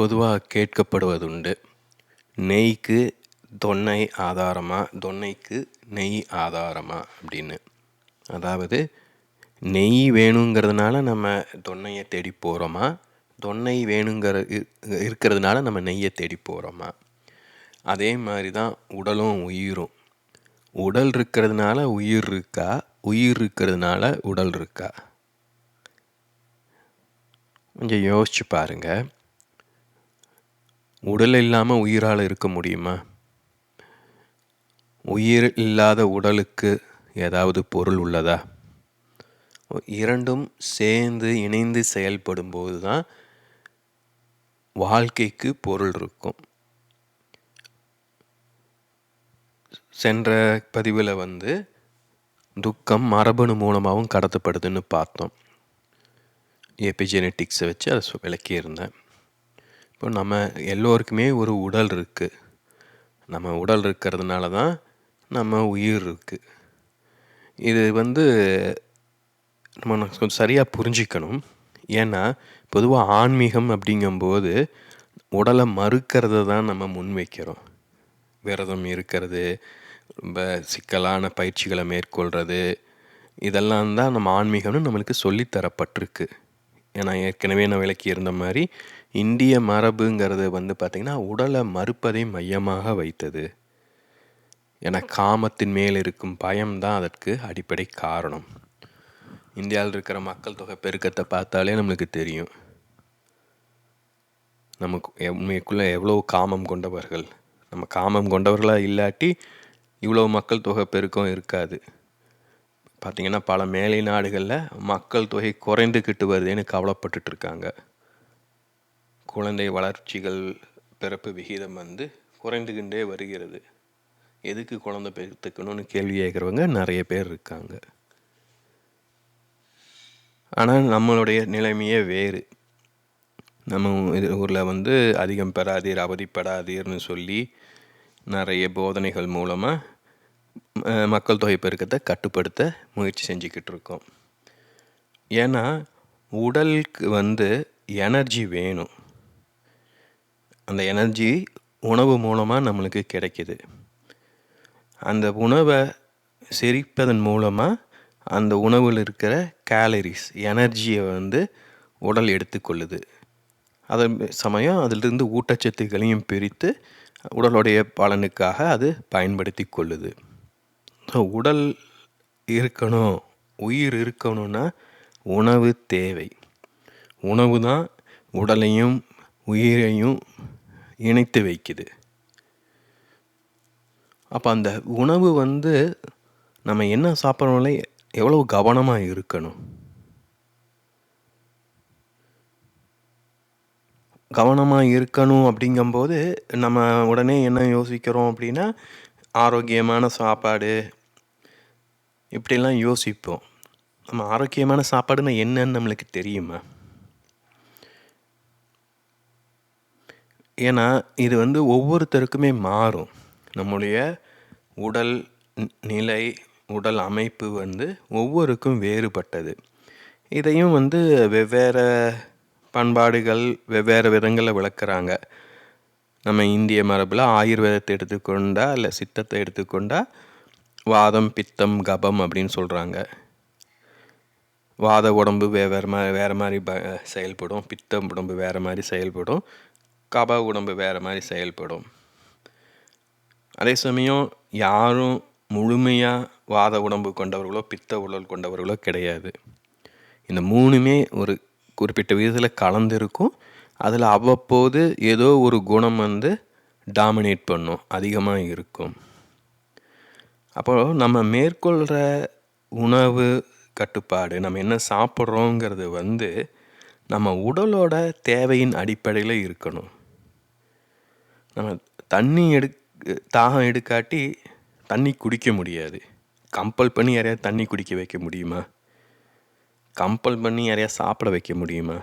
பொதுவாக கேட்கப்படுவதுண்டு. நெய்க்கு தொன்னை ஆதாரமா? தொன்னைக்கு நெய் ஆதாரமா? அப்படின்னு. அதாவது நெய் வேணுங்கிறதுனால நம்ம தொன்னையை தேடி போகிறோமா தொன்னை வேணுங்கிற இ- இருக்கிறதுனால நம்ம நெய்யை தேடி போகிறோமா அதே மாதிரி தான் உடலும் உயிரும். உடல் இருக்கிறதுனால உயிர் இருக்கா? உயிர் இருக்கிறதுனால உடல் இருக்கா? கொஞ்சம் யோசிச்சு பாருங்கள் உடல் இல்லாமல் உயிரால் இருக்க முடியுமா? உயிர் இல்லாத உடலுக்கு ஏதாவது பொருள் உள்ளதா? இரண்டும் சேர்ந்து இணைந்து செயல்படும்போது தான் வாழ்க்கைக்கு பொருள் இருக்கும். சென்ற பதிவில் வந்து துக்கம் மரபணு மூலமாகவும் கடத்தப்படுதுன்னு பார்த்தோம். எபிஜெனட்டிக்ஸை வச்சு அதை விளக்கியிருந்தேன். இப்போ நம்ம எல்லோருக்குமே ஒரு உடல் இருக்குது நம்ம உடல் இருக்கிறதுனால தான் நம்ம உயிர் இருக்குது இது வந்து நம்ம கொஞ்சம் சரியாக புரிஞ்சிக்கணும். ஏன்னா பொதுவாக ஆன்மீகம் அப்படிங்கும்போது உடலை மறுக்கிறத தான் நம்ம முன்வைக்கிறோம் விரதம் இருக்கிறது ரொம்ப சிக்கலான பயிற்சிகளை மேற்கொள்கிறது இதெல்லாம் தான் நம்ம ஆன்மீகம்னு நம்மளுக்கு சொல்லித் தரப்பட்டிருக்கு ஏன்னா ஏற்கனவே நான் விளக்கி இருந்த மாதிரி இந்திய மரபுங்கிறது வந்து பார்த்திங்கன்னா உடலை மறுப்பதை மையமாக வைத்தது. என காமத்தின் மேல் இருக்கும் பயம்தான் அதற்கு அடிப்படை காரணம். இந்தியாவில் இருக்கிற மக்கள் தொகை பெருக்கத்தை பார்த்தாலே நம்மளுக்கு தெரியும். நமக்கு உண்மைக்குள்ளே எவ்வளோ காமம் கொண்டவர்கள். நம்ம காமம் கொண்டவர்களாக இல்லாட்டி இவ்வளோ மக்கள் தொகை பெருக்கம் இருக்காது. பார்த்திங்கன்னா பல மேலை நாடுகளில் மக்கள் தொகை குறைந்துக்கிட்டு வருதுன்னு கவலைப்பட்டுட்ருக்காங்க இருக்காங்க. குழந்தை வளர்ச்சிகள் பிறப்பு விகிதம் வந்து குறைந்துக்கிட்டே வருகிறது. எதுக்கு குழந்தை பெற்றுக்கணும்னு கேள்வி கேட்குறவங்க நிறைய பேர் இருக்காங்க. ஆனால் நம்மளுடைய நிலைமையே வேறு. நம்ம இது ஊரில் வந்து அதிகம் பெறாதீர் அவதிப்படாதீர்னு சொல்லி நிறைய போதனைகள் மூலமாக மக்கள் தொகை பெருக்கத்தை கட்டுப்படுத்த முயற்சி செஞ்சுக்கிட்டு இருக்கோம். ஏன்னா உடலுக்கு வந்து எனர்ஜி வேணும். அந்த எனர்ஜி உணவு மூலமாக நம்மளுக்கு கிடைக்கிது. அந்த உணவை செரிப்பதன் மூலமாக அந்த உணவில் இருக்கிற கேலரிஸ் எனர்ஜியை வந்து உடல் எடுத்துக்கொள்ளுது. அதன் சமயம் அதிலிருந்து ஊட்டச்சத்துக்களையும் பிரித்து உடலுடைய பலனுக்காக அது பயன்படுத்தி கொள்ளுது. ஸோ உடல் இருக்கணும் உயிர் இருக்கணும்னா உணவு தேவை. உணவு தான் உடலையும் உயிரையும் இணைத்து வைக்குது. அப்போ அந்த உணவு வந்து நம்ம என்ன சாப்பிட்றோம்ல எவ்வளோ கவனமாக இருக்கணும்? கவனமாக இருக்கணும் அப்படிங்கும்போது நம்ம உடனே என்ன யோசிக்கிறோம் அப்படின்னா ஆரோக்கியமான சாப்பாடு இப்படிலாம் யோசிப்போம். நம்ம ஆரோக்கியமான சாப்பாடுன்னா என்னன்னு நம்மளுக்கு தெரியுமா? ஏன்னா இது வந்து ஒவ்வொருத்தருக்குமே மாறும். நம்முடைய உடல் நிலை உடல் அமைப்பு வந்து ஒவ்வொருக்கும் வேறுபட்டது. இதையும் வந்து வெவ்வேறு பண்பாடுகள் வெவ்வேறு விதங்களில் விளக்குறாங்க. நம்ம இந்திய மரபில் ஆயுர்வேதத்தை எடுத்துக்கொண்டா இல்லை சித்தத்தை எடுத்துக்கொண்டா வாதம் பித்தம் கபம் அப்படின்னு சொல்கிறாங்க வாத உடம்பு வெவ்வேறு மாதிரி வேறு மாதிரி ப செயல்படும். பித்தம் உடம்பு வேறு மாதிரி செயல்படும். கப உடம்பு வேறு மாதிரி செயல்படும். அதே சமயம் யாரும் முழுமையாக வாத உடம்பு கொண்டவர்களோ பித்த உடல் கொண்டவர்களோ கிடையாது. இந்த மூணுமே ஒரு குறிப்பிட்ட விதத்தில் கலந்துருக்கும். அதில் அவ்வப்போது ஏதோ ஒரு குணம் வந்து டாமினேட் பண்ணும் அதிகமாக இருக்கும். அப்போ நம்ம மேற்கொள்கிற உணவு கட்டுப்பாடு நம்ம என்ன சாப்பிட்றோங்கிறது வந்து நம்ம உடலோட தேவையின் அடிப்படையில் இருக்கணும். நம்ம தண்ணி எடு தாகம் எடுக்காட்டி தண்ணி குடிக்க முடியாது. கம்பல் பண்ணி யாரையாவது தண்ணி குடிக்க வைக்க முடியுமா? கம்பல் பண்ணி யாரையா சாப்பிட வைக்க முடியுமா?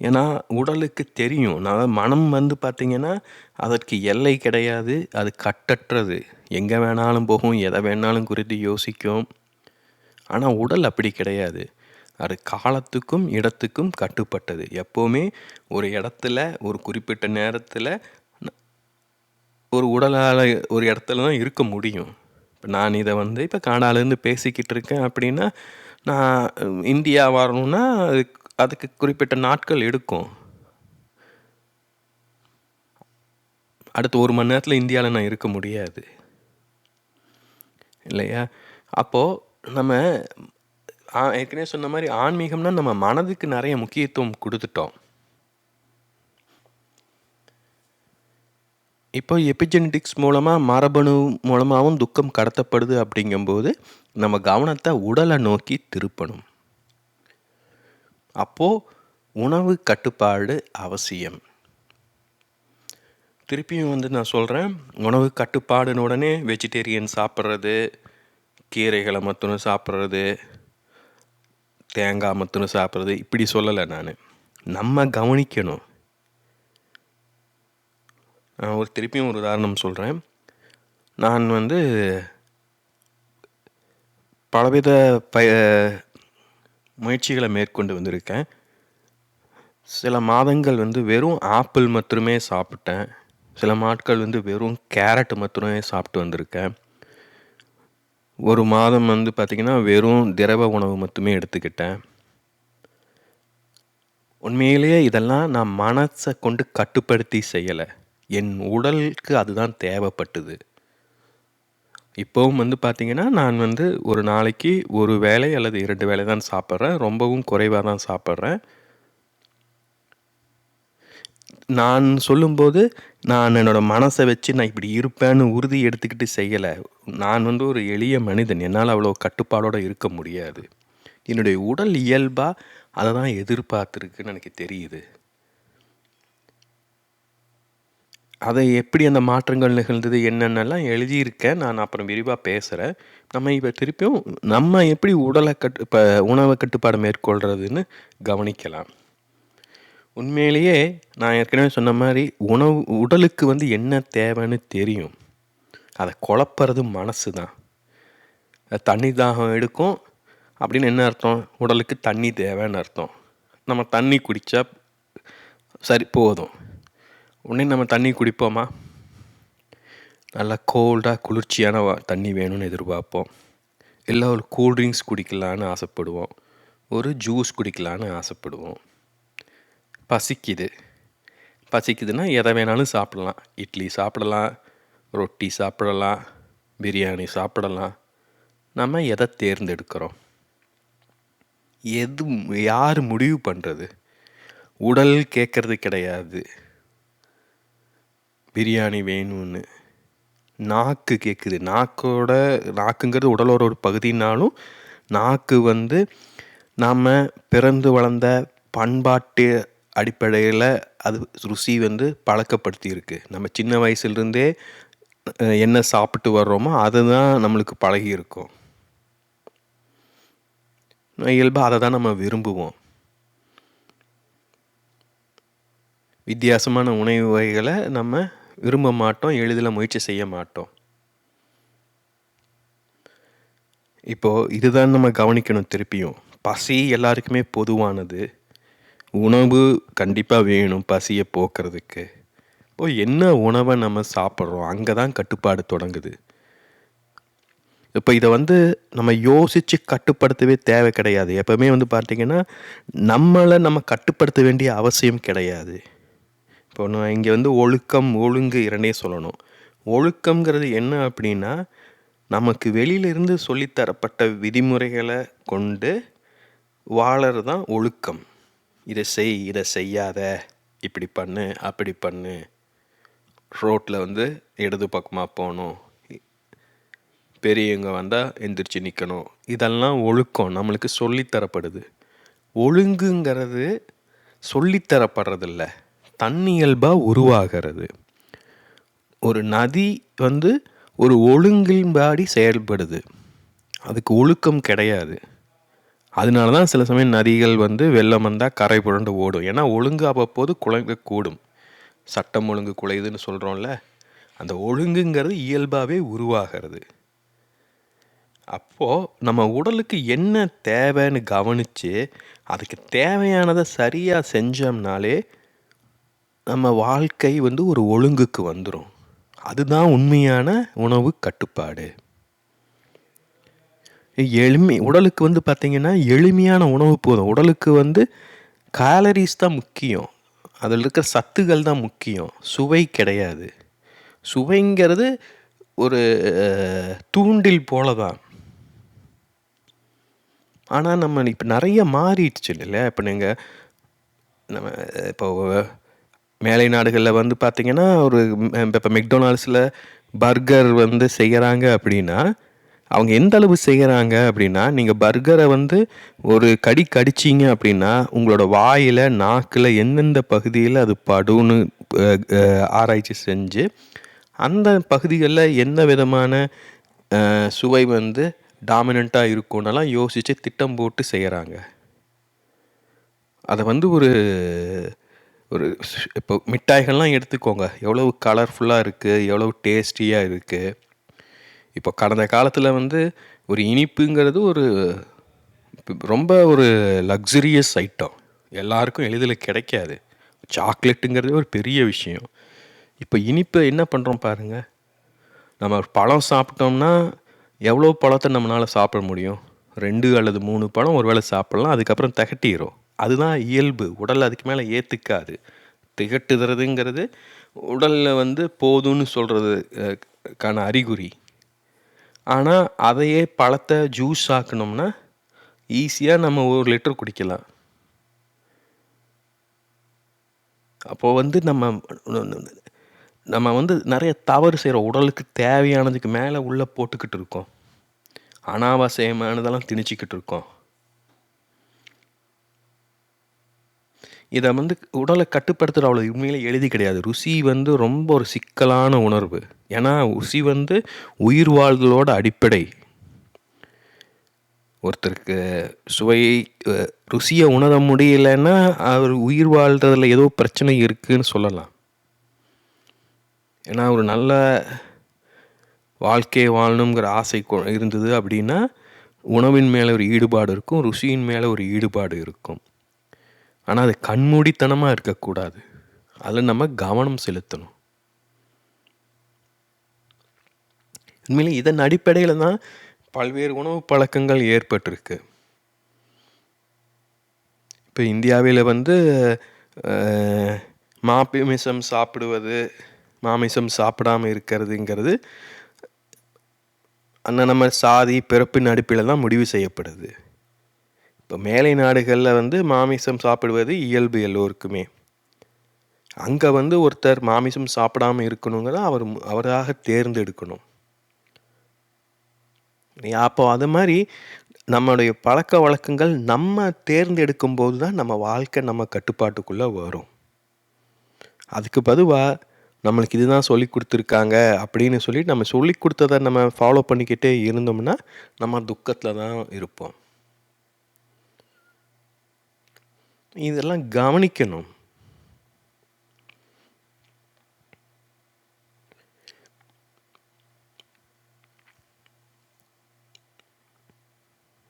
ஏன்னா உடலுக்கு தெரியும். நான் மனம் வந்து பார்த்திங்கன்னா அதற்கு எல்லை கிடையாது. அது கட்டற்றது. எங்கே வேணாலும் போகும் எதை வேணாலும் குறித்து யோசிக்கும். ஆனால் உடல் அப்படி கிடையாது. அது காலத்துக்கும் இடத்துக்கும் கட்டுப்பட்டது. எப்போவுமே ஒரு இடத்துல ஒரு குறிப்பிட்ட நேரத்தில் ஒரு உடலால் ஒரு இடத்துல தான் இருக்க முடியும். இப்போ நான் இதை வந்து இப்போ கனடாலேருந்து பேசிக்கிட்டு இருக்கேன் அப்படின்னா நான் இந்தியா வரணும்னா அது அதுக்கு குறிப்பிட்ட நாட்கள் எடுக்கும். அடுத்து ஒரு மணி நேரத்தில் இந்தியாவில் நான் இருக்க முடியாது. இல்லையா? அப்போது நம்ம ஏற்கனவே சொன்ன மாதிரி ஆன்மீகம்னா நம்ம மனதுக்கு நிறைய முக்கியத்துவம் கொடுத்துட்டோம். இப்போ எபிஜெனடிக்ஸ் மூலமாக மரபணு மூலமாகவும் துக்கம் கடத்தப்படுது அப்படிங்கும்போது நம்ம கவனத்தை உடலை நோக்கி திருப்பணும். அப்போது உணவு கட்டுப்பாடு அவசியம். திருப்பியும் வந்து நான் சொல்கிறேன் உணவு கட்டுப்பாடுன்னு உடனே வெஜிடேரியன் சாப்பிட்றது கீரைகளை மத்தணும் சாப்பிட்றது தேங்காய் மத்துன்னு சாப்பிட்றது. இப்படி சொல்லலை நான். நம்ம கவனிக்கணும். நான் ஒரு திருப்பியும் ஒரு உதாரணம் சொல்கிறேன் நான் வந்து பலவித ப முயற்சிகளை மேற்கொண்டு வந்திருக்கேன். சில மாதங்கள் வந்து வெறும் ஆப்பிள் மட்டுமே சாப்பிட்டேன். சில நாட்கள் வந்து வெறும் கேரட் மட்டுமே சாப்பிட்டு வந்திருக்கேன். ஒரு மாதம் வந்து பார்த்திங்கன்னா வெறும் திரவ உணவு மட்டுமே எடுத்துக்கிட்டேன். உண்மையிலேயே இதெல்லாம் நான் மனசை கொண்டு கட்டுப்படுத்தி செய்யலை. என் உடலுக்கு அதுதான் தேவைப்பட்டது. இப்போவும் வந்து பார்த்திங்கன்னா நான் வந்து ஒரு நாளைக்கு ஒரு வேலை அல்லது இரண்டு வேலை தான் சாப்பிட்றேன். ரொம்பவும் குறைவாக தான் சாப்பிட்றேன். நான் சொல்லும்போது நான் என்னோடய மனசை வச்சு நான் இப்படி இருப்பேன்னு உறுதி எடுத்துக்கிட்டு செய்யலை. நான் வந்து ஒரு எளிய மனிதன். என்னால் அவ்வளோ கட்டுப்பாடோடு இருக்க முடியாது. என்னுடைய உடல் இயல்பாக அதை தான் எதிர்பார்த்துருக்குன்னு எனக்கு தெரியுது. அதை எப்படி அந்த மாற்றங்கள் நிகழ்ந்தது என்னென்னலாம் எழுதியிருக்கேன் நான் அப்புறம் விரிவாக பேசுகிறேன் நம்ம இப்போ திருப்பியும் நம்ம எப்படி உடலை கட்டு இப்போ உணவை கட்டுப்பாடு மேற்கொள்கிறதுன்னு கவனிக்கலாம். உண்மையிலேயே நான் ஏற்கனவே சொன்ன மாதிரி உணவு உடலுக்கு வந்து என்ன தேவைன்னு தெரியும். அதை குழப்பறது மனசு தான் தண்ணி தாகம் எடுக்கும். அப்படின்னு என்ன அர்த்தம்? உடலுக்கு தண்ணி தேவைன்னு அர்த்தம். நம்ம தண்ணி குடித்தா சரி போதும். உடனே நம்ம தண்ணி குடிப்போமா? நல்லா கோல்டாக குளிர்ச்சியான தண்ணி வேணும்னு எதிர்பார்ப்போம். இல்லை ஒரு கூல்ட்ரிங்க்ஸ் குடிக்கலான்னு ஆசைப்படுவோம். ஒரு ஜூஸ் குடிக்கலான்னு ஆசைப்படுவோம். பசிக்குது. பசிக்குதுன்னா எதை வேணாலும் சாப்பிடலாம். இட்லி சாப்பிடலாம் ரொட்டி சாப்பிடலாம் பிரியாணி சாப்பிடலாம். நம்ம எதை தேர்ந்தெடுக்கிறோம்? எது யார் முடிவு பண்ணுறது உடல் கேட்கறது கிடையாது. பிரியாணி வேணும்னு. நாக்கு கேட்குது. நாக்கோட நாக்குங்கிறது உடலோட ஒரு பகுதினாலும் நாக்கு வந்து நாம் பிறந்து வளர்ந்த பண்பாட்டு அடிப்படையில் அது ருசி வந்து பழக்கப்படுத்தியிருக்கு. நம்ம சின்ன வயசுலேருந்தே என்ன சாப்பிட்டு வர்றோமோ அதுதான் நம்மளுக்கு பழகி இருக்கும் இயல்பாக அதை தான் நம்ம விரும்புவோம். வித்தியாசமான உணவு வகைகளை நம்ம விரும்ப மாட்டோம் எளிதில் முயற்சி செய்ய மாட்டோம். இப்போது இதுதான் நம்ம கவனிக்கணும் திருப்பியும். பசி எல்லாருக்குமே பொதுவானது. உணவு கண்டிப்பாக வேணும் பசியை போக்குறதுக்கு. இப்போ என்ன உணவை நம்ம சாப்பிட்றோம்? அங்கே தான் கட்டுப்பாடு தொடங்குது. இப்போ இதை வந்து நம்ம யோசித்து கட்டுப்படுத்தவே தேவை கிடையாது. எப்போவுமே வந்து பார்த்திங்கன்னா நம்மளை நம்ம கட்டுப்படுத்த வேண்டிய அவசியம் கிடையாது. இப்போ நான் இங்கே வந்து ஒழுக்கம் ஒழுங்கு இரண்டே சொல்லணும். ஒழுக்கங்கிறது என்ன அப்படின்னா நமக்கு வெளியிலிருந்து சொல்லித்தரப்பட்ட விதிமுறைகளை கொண்டு வாழறது தான் ஒழுக்கம். இதை செய் இதை செய்யாத. இப்படி பண்ணு அப்படி பண்ணு. ரோட்டில் வந்து இடது பக்கமாக போகணும். பெரியவங்க வந்தால் எந்திரிச்சு நிற்கணும் இதெல்லாம் ஒழுக்கம். நம்மளுக்கு சொல்லித்தரப்படுது. ஒழுங்குங்கிறது சொல்லித்தரப்படுறதில்ல. தன்னியல்பாக உருவாகிறது. ஒரு நதி வந்து ஒரு ஒழுங்கின்படி செயல்படுது. அதுக்கு ஒழுக்கம் கிடையாது. அதனால தான் சில சமயம் நதிகள் வந்து வெள்ளம் வந்தால் கரை புரண்டு ஓடும். ஏன்னா ஒழுங்கு அவ்வப்போது குலைக்கக்கூடும். சட்டம் ஒழுங்கு குலையுதுன்னு சொல்கிறோம்ல அந்த ஒழுங்குங்கிறது இயல்பாகவே உருவாகிறது. அப்போது நம்ம உடலுக்கு என்ன தேவைன்னு கவனித்து அதுக்கு தேவையானதை சரியாக செஞ்சோம்னாலே நம்ம வாழ்க்கை வந்து ஒரு ஒழுங்குக்கு வந்துடும் அதுதான் உண்மையான உணவு கட்டுப்பாடு. எளிமை. உடலுக்கு வந்து பார்த்திங்கன்னா எளிமையான உணவு போதும். உடலுக்கு வந்து கேலரிஸ் தான் முக்கியம். அதில் இருக்கிற சத்துகள் தான் முக்கியம். சுவை கிடையாது. சுவைங்கிறது ஒரு தூண்டில் போல தான் ஆனால் நம்ம இப்போ நிறைய மாறிடுச்சு இல்லை இப்போ நீங்கள் நம்ம இப்போ மேலை நாடுகளில் வந்து பார்த்திங்கன்னா ஒரு இப்போ மெக்டொனால்ட்ஸில் பர்கர் வந்து செய்கிறாங்க அப்படின்னா அவங்க எந்த அளவு செய்கிறாங்க அப்படின்னா நீங்கள் பர்கரை வந்து ஒரு கடி கடிச்சிங்க அப்படின்னா உங்களோட வாயில் நாக்கில் எந்தெந்த பகுதியில் அது படுன்னு ஆராய்ச்சி செஞ்சு அந்த பகுதிகளில் என்ன விதமான சுவை வந்து டாமினண்ட்டாக இருக்கும்னெல்லாம் யோசித்து திட்டம் போட்டு செய்கிறாங்க அதை வந்து ஒரு ஒரு இப்போ மிட்டாய்கள்லாம் எடுத்துக்கோங்க. எவ்வளவு கலர்ஃபுல்லாக இருக்குது எவ்வளவு டேஸ்டியாக இருக்குது இப்போ கடந்த காலத்தில் வந்து ஒரு இனிப்புங்கிறது ஒரு ரொம்ப ஒரு லக்ஸுரியஸ் ஐட்டம் எல்லாருக்கும் எளிதில் கிடைக்காது. சாக்லேட்டுங்கிறது ஒரு பெரிய விஷயம். இப்போ இனிப்பை என்ன பண்ணுறோம் பாருங்கள் நம்ம பழம் சாப்பிட்டோம்னா எவ்வளோ பழத்தை நம்மளால் சாப்பிட முடியும்? ரெண்டு அல்லது மூணு பழம் ஒரு வேளை சாப்பிட்லாம் அதுக்கப்புறம் திகட்டிடும் அதுதான் இயல்பு. உடல் அதுக்கு மேலே ஏற்றுக்காது திகட்டுதுறதுங்கிறது உடலில் வந்து போதும்னு சொல்கிறது கான அறிகுறி. ஆனால் அதையே பழத்தை ஜூஸ் ஆக்கணும்னா ஈஸியாக நம்ம ஒரு லிட்டர் குடிக்கலாம். அப்போது வந்து நம்ம நம்ம வந்து நிறைய தவறு செய்கிற உடலுக்கு தேவையானதுக்கு மேலே உள்ளே போட்டுக்கிட்டு இருக்கோம். அனாவசியமானதெல்லாம் திணிச்சிக்கிட்டு இருக்கோம். இதை வந்து உடலை கட்டுப்படுத்துகிற அவ்வளோ உண்மையிலே எழுதி கிடையாது. ருசி வந்து ரொம்ப ஒரு சிக்கலான உணர்வு. ஏன்னா ருசி வந்து உயிர் வாழ்தலோட அடிப்படை. ஒருத்தருக்கு சுவை ருசியை உணர முடியலைன்னா அவர் உயிர் வாழ்கிறதுல ஏதோ பிரச்சனை இருக்குதுன்னு சொல்லலாம். ஏன்னா ஒரு நல்ல வாழ்க்கையை வாழணுங்கிற ஆசை இருந்தது அப்படின்னா உணவின் மேலே ஒரு ஈடுபாடு இருக்கும் ருசியின் மேலே ஒரு ஈடுபாடு இருக்கும். ஆனால் அது கண்மூடித்தனமாக இருக்கக்கூடாது. அதில் நம்ம கவனம் செலுத்தணும். உண்மையிலே இதன் அடிப்படையில் தான் பல்வேறு உணவு பழக்கங்கள் ஏற்பட்டிருக்கு. இப்போ இந்தியாவில் வந்து மாமிசம் சாப்பிடுவது மாமிசம் சாப்பிடாமல் இருக்கிறதுங்கிறது அந்த நம்ம சாதி பிறப்பின் அடிப்பில் தான் முடிவு செய்யப்படுது. இப்போ மேலை நாடுகளில் வந்து மாமிசம் சாப்பிடுவது இயல்பு எல்லோருக்குமே. அங்கே வந்து ஒருத்தர் மாமிசம் சாப்பிடாமல் இருக்கணுங்கிறத அவர் அவராக தேர்ந்தெடுக்கணும். அப்போ அது மாதிரி நம்மளுடைய பழக்க வழக்கங்கள் நம்ம தேர்ந்தெடுக்கும் போது தான் நம்ம வாழ்க்கை நம்ம கட்டுப்பாட்டுக்குள்ளே வரும். அதுக்கு பதுவாக நம்மளுக்கு இதுதான் சொல்லி கொடுத்துருக்காங்க அப்படின்னு சொல்லி நம்ம சொல்லி கொடுத்ததை நம்ம ஃபாலோ பண்ணிக்கிட்டே இருந்தோம்னா நம்ம துக்கத்தில் தான் இருப்போம். இதெல்லாம் கவனிக்கணும்.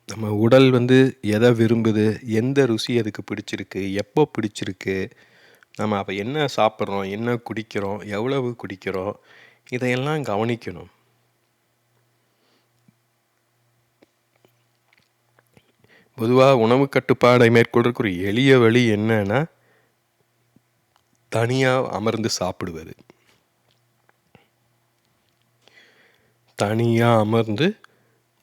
நம்ம உடல் வந்து எதை விரும்புது எந்த ருசி அதுக்கு பிடிச்சிருக்கு எப்போ பிடிச்சிருக்கு நம்ம அப்போ என்ன சாப்பிட்றோம் என்ன குடிக்கிறோம் எவ்வளவு குடிக்கிறோம் இதையெல்லாம் கவனிக்கணும். பொதுவாக உணவு கட்டுப்பாடை மேற்கொள்றதுக்கு ஒரு எளிய வழி என்னன்னா தனியாக அமர்ந்து சாப்பிடுவது. தனியாக அமர்ந்து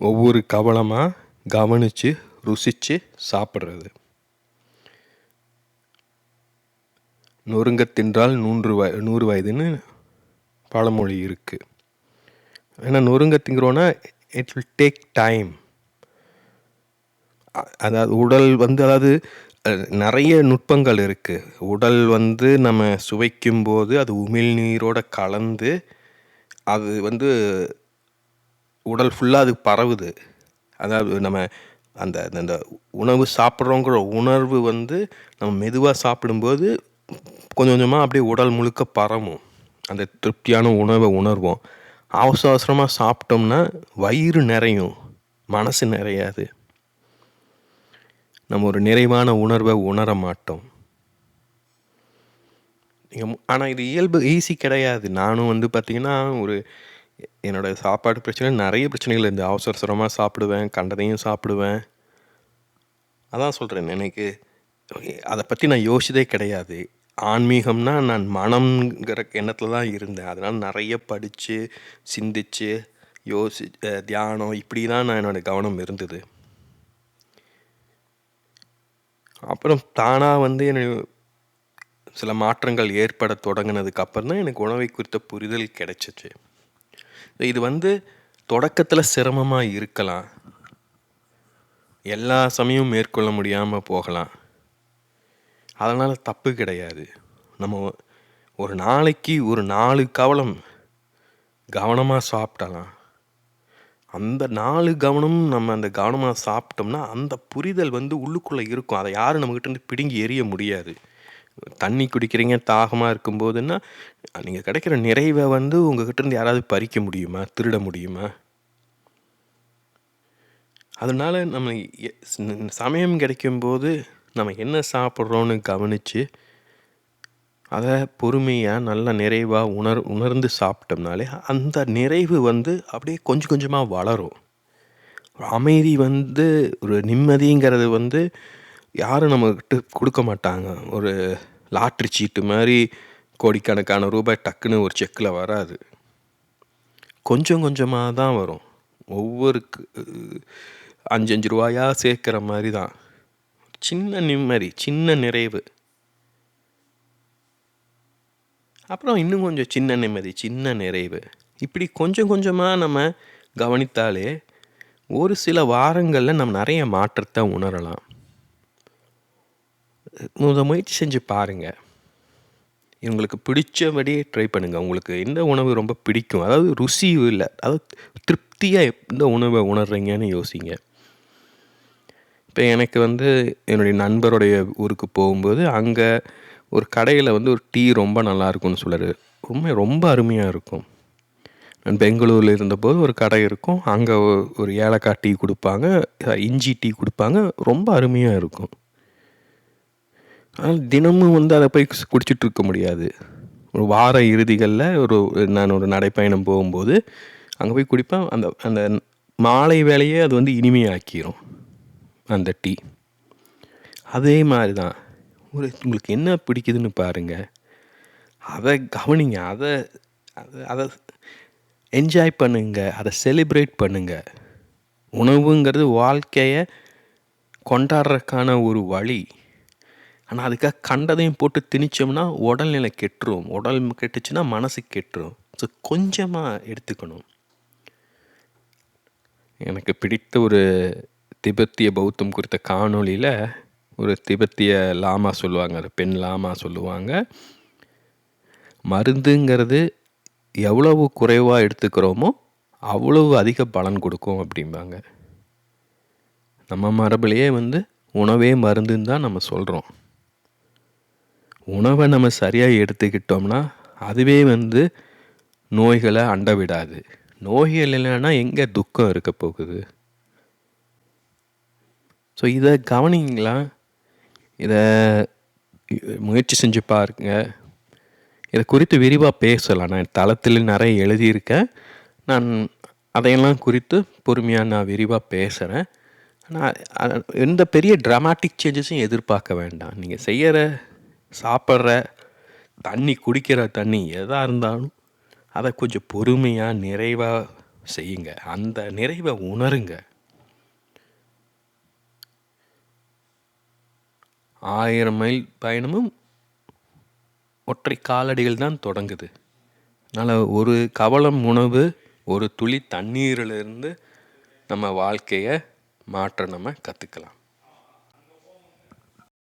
ஒவ்வொரு கவலமாக கவனித்து ருசித்து சாப்பிட்றது. நொறுங்க தின்றால் நூன்று வய நூறு வயதுன்னு பழமொழி இருக்குது ஏன்னா நொறுங்க திங்குறோன்னா இட் வில் டேக் டைம் அதாவது உடல் வந்து அதாவது நிறைய நுட்பங்கள் இருக்குது உடல் வந்து நம்ம சுவைக்கும் போது அது உமிழ்நீரோட கலந்து அது வந்து உடல் ஃபுல்லாக அது பரவுது. அதாவது நம்ம அந்த அந்த உணவு சாப்பிட்றோங்கிற உணர்வு வந்து நம்ம மெதுவாக சாப்பிடும்போது கொஞ்சம் கொஞ்சமாக அப்படியே உடல் முழுக்க பரவும். அந்த திருப்தியான உணவை உணர்வோம். அவசர அவசரமாக சாப்பிட்டோம்னா வயிறு நிறையும். மனசு நிறையாது. நம்ம ஒரு நிறைவான உணர்வை உணர மாட்டோம். நீங்கள் ஆனால் இது இயல்பு ஈஸி கிடையாது. நானும் வந்து பார்த்திங்கன்னா ஒரு என்னோடய சாப்பாடு பிரச்சனை நிறைய பிரச்சனைகள் இருந்து அவசர அவசரமாக சாப்பிடுவேன் கண்டதையும் சாப்பிடுவேன். அதான் சொல்கிறேன் எனக்கு அதை பற்றி நான் யோசிச்சதே கிடையாது. ஆன்மீகம்னா நான் மனம்ங்கிற எண்ணத்தில் தான் இருந்தேன். அதனால் நிறைய படித்து சிந்தித்து யோசி தியானம் இப்படி தான் நான் என்னோடய கவனம் இருந்தது. அப்புறம் தானாக வந்து என்னை சில மாற்றங்கள் ஏற்பட தொடங்கினதுக்கு அப்புறம் தான் எனக்கு உணவை குறித்த புரிதல் கிடைச்சிச்சு. இது வந்து தொடக்கத்தில் சிரமமாக இருக்கலாம். எல்லா சமயமும் மேற்கொள்ள முடியாமல் போகலாம். அதனால் தப்பு கிடையாது. நம்ம ஒரு நாளைக்கு ஒரு நாலு கவலம் கவனமாக சாப்பிடலாம். அந்த நாலு கவனமும் நம்ம அந்த கவனமாக சாப்பிட்டோம்னா அந்த புரிதல் வந்து உள்ளுக்குள்ளே இருக்கும். அதை யாரும் நம்மக்கிட்ட பிடுங்கி எறிய முடியாது. தண்ணி குடிக்கிறீங்க தாகமாக இருக்கும்போதுன்னா நீங்கள் கிடைக்கிற நிறைவை வந்து உங்ககிட்டேருந்து யாராவது பறிக்க முடியுமா? திருட முடியுமா? அதனால் நம்ம சமயம் கிடைக்கும்போது நம்ம என்ன சாப்பிட்றோன்னு கவனித்து அதை பொறுமையாக நல்ல நிறைவாக உணர் உணர்ந்து சாப்பிட்டோம்னாலே அந்த நிறைவு வந்து அப்படியே கொஞ்சம் கொஞ்சமாக வளரும். அமைதி வந்து ஒரு நிம்மதிங்கிறது வந்து யாரும் நம்மக்கிட்ட கொடுக்க மாட்டாங்க. ஒரு லாட்ரி சீட்டு மாதிரி கோடிக்கணக்கான ரூபாய் டக்குன்னு ஒரு செக்கில் வராது. கொஞ்சம் கொஞ்சமாக தான் வரும். ஒவ்வொரு அஞ்சு அஞ்சு ரூபாயாக சேர்க்குற மாதிரி தான். சின்ன நிம்மதி சின்ன நிறைவு. அப்புறம் இன்னும் கொஞ்சம் சின்ன நிம்மதி சின்ன நிறைவு. இப்படி கொஞ்சம் கொஞ்சமாக நம்ம கவனித்தாலே ஒரு சில வாரங்களில் நம்ம நிறைய மாற்றத்தை உணரலாம். முத முயற்சி செஞ்சு பாருங்கள் இவங்களுக்கு பிடிச்சபடியே ட்ரை பண்ணுங்கள் உங்களுக்கு எந்த உணவு ரொம்ப பிடிக்கும். அதாவது ருசி இல்லை. அதாவது திருப்தியாக எந்த உணவை உணர்றீங்கன்னு யோசிங்க. இப்போ எனக்கு வந்து என்னுடைய நண்பருடைய ஊருக்கு போகும்போது அங்கே ஒரு கடையில் வந்து ஒரு டீ ரொம்ப நல்லாயிருக்கும்னு சொல்லுறாரு ரொம்ப ரொம்ப அருமையாக இருக்கும். நான் பெங்களூரில் இருந்தபோது ஒரு கடை இருக்கும். அங்கே ஒரு ஏலக்காய் டீ கொடுப்பாங்க. இஞ்சி டீ கொடுப்பாங்க. ரொம்ப அருமையாக இருக்கும். ஆனால் தினமும் வந்து அதை போய் குடிச்சிட்டு இருக்க முடியாது. ஒரு வார இறுதிகளில் ஒரு நான் ஒரு நடைப்பயணம் போகும்போது அங்கே போய் குடிப்பேன். அந்த அந்த மாலை வேலையே அது வந்து இனிமையாக்கிரும். அந்த டீ. அதே மாதிரி தான் ஒரு உங்களுக்கு என்ன பிடிக்குதுன்னு பாருங்கள் அதை கவனிங்க. அதை அதை அதை என்ஜாய் பண்ணுங்க. அதை செலிப்ரேட் பண்ணுங்கள் உணவுங்கிறது வாழ்க்கையை கொண்டாடுறதுக்கான ஒரு வழி. ஆனால் அதுக்காக கண்டதையும் போட்டு திணிச்சோம்னா உடல்நிலை கெட்டுரும். உடல் கெட்டுச்சுன்னா மனசு கெட்டுரும். ஸோ கொஞ்சமாக எடுத்துக்கணும். எனக்கு பிடித்த ஒரு திபெத்திய பௌத்தம் குறித்த காணொளியில் ஒரு திபெத்திய லாமா சொல்லுவாங்க அது பெண் லாமா சொல்லுவாங்க. மருந்துங்கிறது எவ்வளவு குறைவாக எடுத்துக்கிறோமோ அவ்வளவு அதிக பலன் கொடுக்கும் அப்படிம்பாங்க. நம்ம மரபிலேயே வந்து உணவே மருந்துன்னு தான் நம்ம சொல்கிறோம் உணவை நம்ம சரியாக எடுத்துக்கிட்டோம்னா அதுவே வந்து நோய்களை அண்ட விடாது நோய்கள் இல்லைன்னா எங்கே துக்கம் இருக்க போகுது? ஸோ இதை கவனிங்களா? இதை முயற்சி செஞ்சு பாருங்க. இதை குறித்து விரிவாக பேசலாம். நான் தளத்தில் நிறைய எழுதியிருக்கேன். நான் அதையெல்லாம் குறித்து பொறுமையாக நான் விரிவாக பேசுகிறேன் ஆனால் எந்த பெரிய ட்ராமாட்டிக் சேஞ்சஸும் எதிர்பார்க்க வேண்டாம். நீங்கள் செய்கிற சாப்பிட்ற தண்ணி குடிக்கிற தண்ணி எதாக இருந்தாலும் அதை கொஞ்சம் பொறுமையாக நிறைவாக செய்யுங்க. அந்த நிறைவை உணருங்க. ஆயிரம் மைல் பயணமும் ஒற்றை காலடிகள் தான் தொடங்குது. அதனால் ஒரு கவலம் உணவு ஒரு துளி தண்ணீரிலிருந்து நம்ம வாழ்க்கையை மாற்ற நம்ம கற்றுக்கலாம்